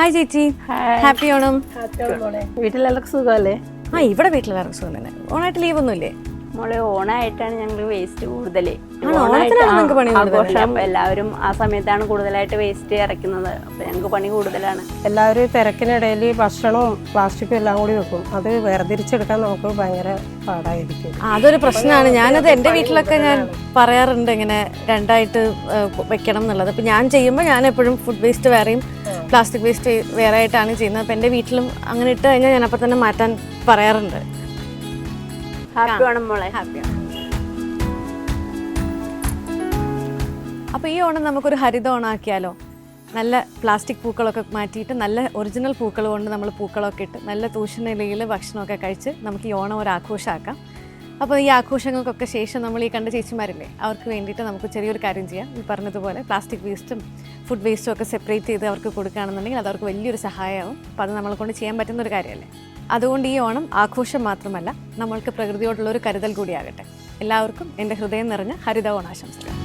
Hi ചേച്ചി. Happy Onam. വീട്ടിലെല്ലാവർക്കും സുഖമല്ലേ? ആ ഇവിടെ വീട്ടിലെല്ലാവർക്കും സുഖം തന്നെ. ഓണായിട്ട് ലീവ് ഒന്നുമില്ലേ? മോളെ ഓണായിട്ടാണ് ഞങ്ങൾ വേസ്റ്റ് കൂടുതൽ? ആഘോഷം. എല്ലാവരും ആ സമയത്താണ് കൂടുതലായിട്ട് വേസ്റ്റ് ഇറക്കുന്നത്. അപ്പൊ ഞങ്ങൾക്ക് പണി കൂടുതലാണ്. എല്ലാവരും തിരക്കിനിടയിൽ ഭക്ഷണവും പ്ലാസ്റ്റിക്കും എല്ലാം കൂടി വെക്കും. അത് വേർതിരിച്ചെടുക്കാൻ നമുക്ക് ഭയങ്കര പാടായിരിക്കും. ആ, അതൊരു പ്രശ്നമാണ്. ഞാനത് എന്റെ വീട്ടിലൊക്കെ ഞാൻ പറയാറുണ്ട് ഇങ്ങനെ രണ്ടായിട്ട് വെക്കണം എന്നുള്ളത്. അപ്പൊ ഞാൻ ചെയ്യുമ്പോൾ ഞാൻ എപ്പോഴും ഫുഡ് വേസ്റ്റ് വേറെയും പ്ലാസ്റ്റിക് വേസ്റ്റ് വേറെ ആയിട്ടാണ് ചെയ്യുന്നത്. അപ്പം എന്റെ വീട്ടിലും അങ്ങനെ ഇട്ട് കഴിഞ്ഞാൽ ഞാൻ അപ്പം തന്നെ മാറ്റാൻ പറയാറുണ്ട്. ഓണം മോളെ. ഹാപ്പിയാണ് അപ്പോൾ ഈ ഓണം നമുക്കൊരു ഹരിത ഓണാക്കിയാലോ? നല്ല പ്ലാസ്റ്റിക് പൂക്കളൊക്കെ മാറ്റിയിട്ട് നല്ല ഒറിജിനൽ പൂക്കൾ കൊണ്ട് നമ്മൾ പൂക്കളൊക്കെ ഇട്ട് നല്ല തൂഷണിലയിൽ ഭക്ഷണമൊക്കെ കഴിച്ച് നമുക്ക് ഈ ഓണം ഒരു ആഘോഷമാക്കാം. അപ്പോൾ ഈ ആഘോഷങ്ങൾക്കൊക്കെ ശേഷം നമ്മൾ ഈ കണ്ട ചേച്ചിമാരില്ലേ അവർക്ക് വേണ്ടിയിട്ട് നമുക്ക് ചെറിയൊരു കാര്യം ചെയ്യാം. ഈ പറഞ്ഞതുപോലെ പ്ലാസ്റ്റിക് വേസ്റ്റും ഫുഡ് വേസ്റ്റും ഒക്കെ സെപ്പറേറ്റ് ചെയ്ത് അവർക്ക് കൊടുക്കുകയാണെന്നുണ്ടെങ്കിൽ അത് അവർക്ക് വലിയൊരു സഹായമാവും. അപ്പോൾ അത് നമ്മളെ കൊണ്ട് ചെയ്യാൻ പറ്റുന്ന ഒരു കാര്യമല്ലേ? അതുകൊണ്ട് ഈ ഓണം ആഘോഷം മാത്രമല്ല നമ്മൾക്ക് പ്രകൃതിയോടുള്ള ഒരു കരുതൽ കൂടിയാകട്ടെ. എല്ലാവർക്കും എന്റെ ഹൃദയം നിറഞ്ഞ ഹരിത ഓണാശംസകൾ